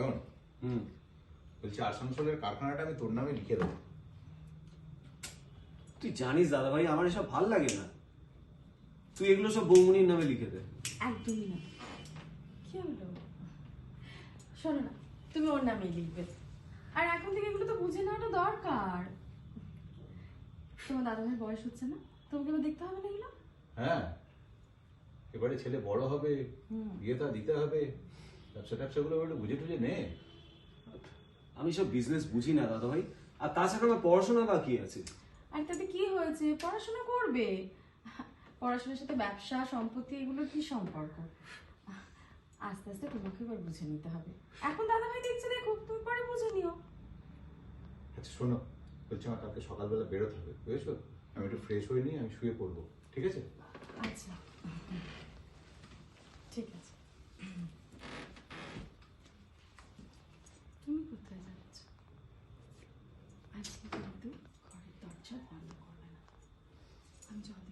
সায়ন হুম। বলছি আসানসোলের কারখানাটা আমি তোর নামে লিখে দেবো। তুই জানিস দাদা ভাই আমার এসব ভালো লাগে না। তুই এগুলো সব বৌমনির নামে লিখে দে। একদমই না। কি হলো? শোনো না তুমি ওর নামেই লিখবে। আর এখন থেকে এগুলো তো বুঝে নেওয়াটা দরকার। তোমার দাদাভাই বয়স হচ্ছে না তোমাকে দেখতে হবে না এগুলো? হ্যাঁ এবারে ছেলে বড় হবে হুম। বিয়েটা দিতে হবে। ব্যবসা ট্যাবসাগুলো একটু বুঝে টুঝে নে। আমি সব বিজনেস বুঝি না দাদা ভাই আর তাছাড়া আমার পড়াশোনা বাকি আছে। আর তাতে কি হয়েছে? পড়াশোনা করবে? পড়াশোনার সাথে ব্যবসা সম্পত্তি এগুলোর কি সম্পর্ক? আস্তে আস্তে তোমাকে এবার বুঝে নিতে হবে। এখন দাদাভাই দেখছে দেখো তুমি পরে বুঝে নিও। আচ্ছা শোনো। বলছি আমার কালকে সকালবেলা বেরোতে হবে বুঝেছ? আমি একটু ফ্রেশ হয়ে নিই আমি শুয়ে পড়ব ঠিক আছে? Come, John.